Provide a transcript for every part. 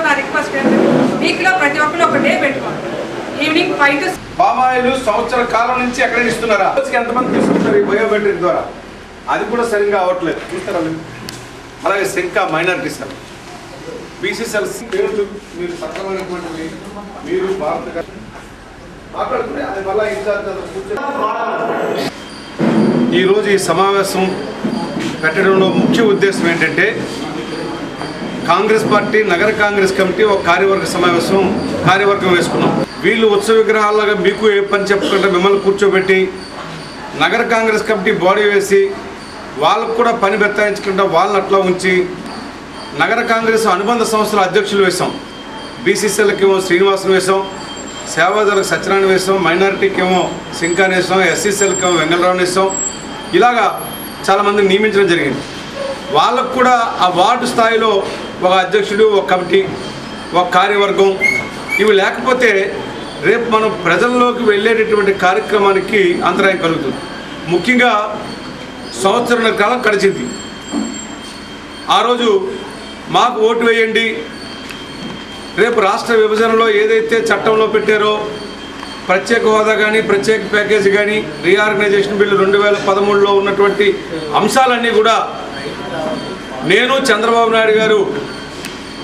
నా రిక్వెస్ట్ ప్రతి ఒక్కరు ఒక ఈవినింగ్ ఫైవ్ సంవత్సర కాలం నుంచి ఎక్కడ ఇస్తున్నారా ఎంతమంది తీసుకుంటారు ఈ బయోమెట్రిక్ ద్వారా? అది కూడా సరిగ్గా అవ్వట్లేదు చూస్తారా అలాగే శంక మైనారిటీ సార్ బీసీసీఎల్ పేర్లు మీరు సక్రమైనటువంటివి మీరు భారత మాట్లాడుకుని అది మళ్ళీ ఈరోజు ఈ సమావేశం పెట్టడంలో ముఖ్య ఉద్దేశం ఏంటంటే కాంగ్రెస్ పార్టీ నగర కాంగ్రెస్ కమిటీ ఒక కార్యవర్గ సమావేశం కార్యవర్గం వేసుకున్నాం. వీళ్ళు ఉత్సవ విగ్రహాలుగా మీకు ఏ పని చెప్పకుండా మిమ్మల్ని కూర్చోబెట్టి నగర కాంగ్రెస్ కమిటీ బాడీ వేసి వాళ్ళకు కూడా పని బెత్తాయించకుండా వాళ్ళని అట్లా ఉంచి నగర కాంగ్రెస్ అనుబంధ సంస్థల అధ్యక్షులు వేశాం. బీసీసీలకి ఏమో శ్రీనివాసులు వేశాం సేవాదారులకు సత్యనారాయణ వేశాం మైనారిటీకి ఏమో సింకాని వేసాం ఎస్సీసీలకి ఏమో వెంగళరావుని వేసాం ఇలాగా చాలామందిని నియమించడం జరిగింది. వాళ్ళకు కూడా ఆ వార్డు స్థాయిలో ఒక అధ్యక్షుడు ఒక కమిటీ ఒక కార్యవర్గం ఇవి లేకపోతే రేపు మనం ప్రజల్లోకి వెళ్ళేటటువంటి కార్యక్రమానికి అంతరాయం కలుగుతుంది. ముఖ్యంగా సంవత్సరం కాలం గడిచింది. ఆ రోజు మాకు ఓటు వేయండి. రేపు రాష్ట్ర విభజనలో ఏదైతే చట్టంలో పెట్టారో ప్రత్యేక హోదా కానీ ప్రత్యేక ప్యాకేజ్ కానీ రీఆర్గనైజేషన్ బిల్లు రెండు వేల పదమూడులో ఉన్నటువంటి అంశాలన్నీ కూడా నేను చంద్రబాబు నాయుడు గారు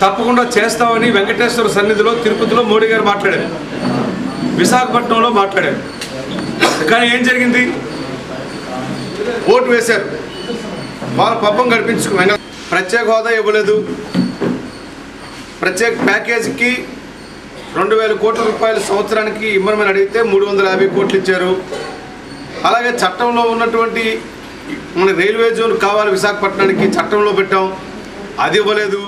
తప్పకుండా చేస్తామని వెంకటేశ్వర సన్నిధిలో తిరుపతిలో మోడీ గారు మాట్లాడారు. విశాఖపట్నంలో మాట్లాడారు. కానీ ఏం జరిగింది? ఓటు వేశారు. వాళ్ళ పబ్బం గడిపించుకు ప్రత్యేక హోదా ఇవ్వలేదు. ప్రత్యేక ప్యాకేజీకి రెండు వేల కోట్ల రూపాయలు సంవత్సరానికి ఇమ్మని అడిగితే మూడు వందల యాభై కోట్లు ఇచ్చారు. అలాగే చట్టంలో ఉన్నటువంటి మన రైల్వే జోన్ కావాలి విశాఖపట్నానికి చట్టంలో పెట్టాం. అది ఇవ్వలేదు.